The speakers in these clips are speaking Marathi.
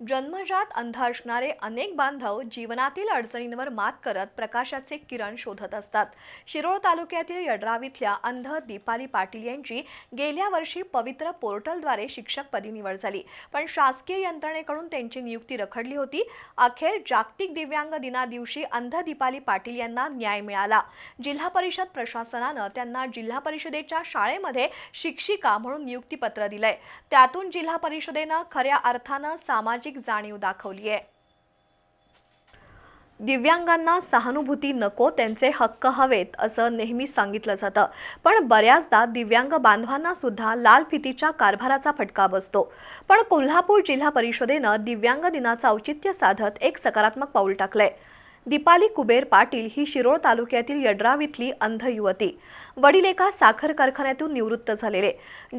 जन्मजात अंध असणारे अनेक बांधव जीवनातील अडचणींवर मात करत प्रकाशाचे किरण शोधत असतात. शिरोळ तालुक्यातील यड्रावीतल्या अंध दीपाली पाटील यांची गेल्या वर्षी पवित्र पोर्टलद्वारे शिक्षकपदी निवड झाली. पण शासकीय यंत्रणेकडून त्यांची नियुक्ती रखडली होती. अखेर जागतिक दिव्यांग दिनादिवशी अंध दीपाली पाटील यांना न्याय मिळाला. जिल्हा परिषद प्रशासनानं त्यांना जिल्हा परिषदेच्या शाळेमध्ये शिक्षिका म्हणून नियुक्तीपत्र दिलंय. त्यातून जिल्हा परिषदेनं खऱ्या अर्थानं सामाजिक जाणीव दाखवली आहे. दिव्यांगांना सहानुभूती नको त्यांचे हक्क हवेत असं नेहमी सांगितलं जातं. पण बऱ्याचदा दिव्यांग बांधवांना सुद्धा लाल फितीच्या कारभाराचा फटका बसतो. पण कोल्हापूर जिल्हा परिषदेनं दिव्यांग दिनाचं औचित्य साधत एक सकारात्मक पाऊल टाकलंय. दीपाली कुबेर पाटील ही शिरोळ तालुक्यातील यड्राव इथली अंध युवती. वडील एका साखर कारखान्यातून निवृत्त झालेले.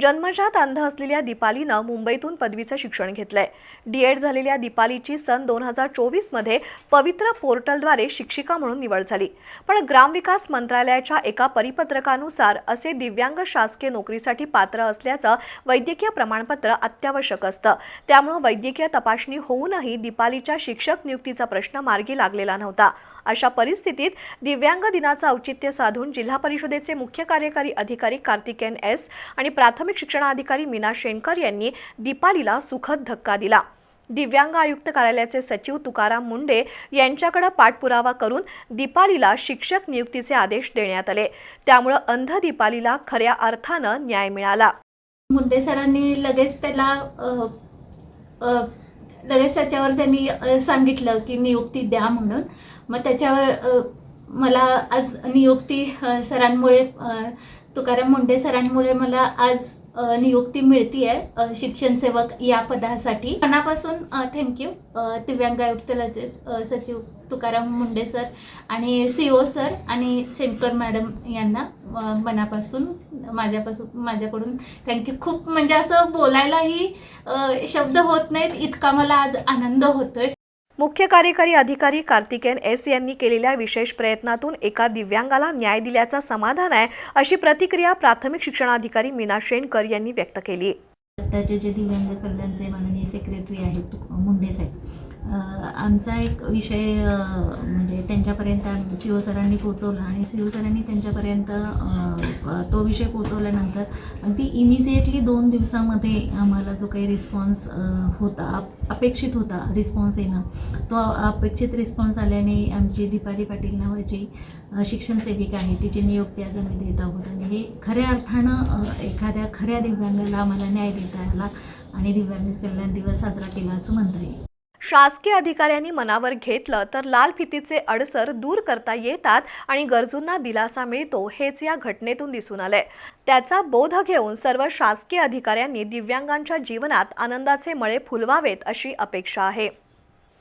जन्मजात अंध असलेल्या दीपालीनं मुंबईतून पदवीचं शिक्षण घेतलंय. डीएड झालेल्या दीपालीची सन दोन हजार चोवीसमध्ये पवित्र पोर्टलद्वारे शिक्षिका म्हणून निवड झाली. पण ग्रामविकास मंत्रालयाच्या एका परिपत्रकानुसार असे दिव्यांग शासकीय नोकरीसाठी पात्र असल्याचं वैद्यकीय प्रमाणपत्र अत्यावश्यक असतं. त्यामुळं वैद्यकीय तपासणी होऊनही दीपालीच्या शिक्षक नियुक्तीचा प्रश्न मार्गी लागलेला नव्हता. अशा परिस्थितीत दिव्यांग दिनाचं औचित्य साधून जिल्हा परिषदेचे मुख्य कार्यकारी अधिकारी कार्तिकेन एस आणि प्राथमिक शिक्षणाधिकारी मीना शेणकर यांनी दीपालीला सुखद धक्का दिला. दिव्यांग आयुक्त कार्यालयाचे सचिव तुकाराम मुंडे यांच्याकडे पाठपुरावा करून दीपालीला शिक्षक नियुक्तीचे आदेश देण्यात आले. त्यामुळं अंध दीपालीला खऱ्या अर्थानं न्याय मिळाला. मुंडे सरांनी लगेच त्याला लगेच त्याच्यावर त्यांनी सांगितलं की नियुक्ती द्या म्हणून. मग त्याच्यावर मला आज नियुक्ती सरांमुळे तुकाराम मुंडे सरांमुळे मला आज नियुक्ती मिळती आहे शिक्षण सेवक या पदासाठी. मनापासून थँक्यू दिव्यांग आयुक्त सचिव तुकाराम मुंडे सर आणि सी ओ सर आणि सेंटर मॅडम यांना मनापासून माझ्यापासून माझ्याकडून थँक्यू खूप म्हणजे असं बोलायलाही शब्द होत नाहीत इतका मला आज आनंद होतोय. मुख्य कार्यकारी अधिकारी कार्तिकेन एस यांनी केलेल्या विशेष प्रयत्नातून एका दिव्यांगाला न्याय दिल्याचा समाधान आहे अशी प्रतिक्रिया प्राथमिक शिक्षणाधिकारी मीना शेणकर यांनी व्यक्त केली. आत्ताचे जे दिव्यांग कल्याणचे माननीय सेक्रेटरी आहेत मुंडे साहेब आमचा एक विषय म्हणजे त्यांच्यापर्यंत सी ओ सरांनी पोचवला आणि सी ओ सरांनी त्यांच्यापर्यंत तो विषय पोचवल्यानंतर अगदी इमिजिएटली दोन दिवसामध्ये आम्हाला जो काही रिस्पॉन्स होता अपेक्षित होता रिस्पॉन्स येणं तो अपेक्षित रिस्पॉन्स आल्याने आमची दीपाली पाटील नावाची शिक्षण सेविका आहे तिची नियुक्ती आज आम्ही देत आहोत. आणि हे खऱ्या अर्थानं एखाद्या खऱ्या दिव्यांगाला आम्हाला न्याय देता आला आणि दिव्यांग कल्याण दिवस साजरा केला असं म्हणता येईल. शासकीय अधिकाऱ्यांनी मनावर घेतलं तर लाल फितीचे अडसर दूर करता येतात आणि गरजूंना दिलासा मिळतो हेच या घटनेतून दिसून आलंय. त्याचा बोध घेऊन सर्व शासकीय अधिकाऱ्यांनी दिव्यांगांच्या जीवनात आनंदाचे मळे फुलवावेत अशी अपेक्षा आहे.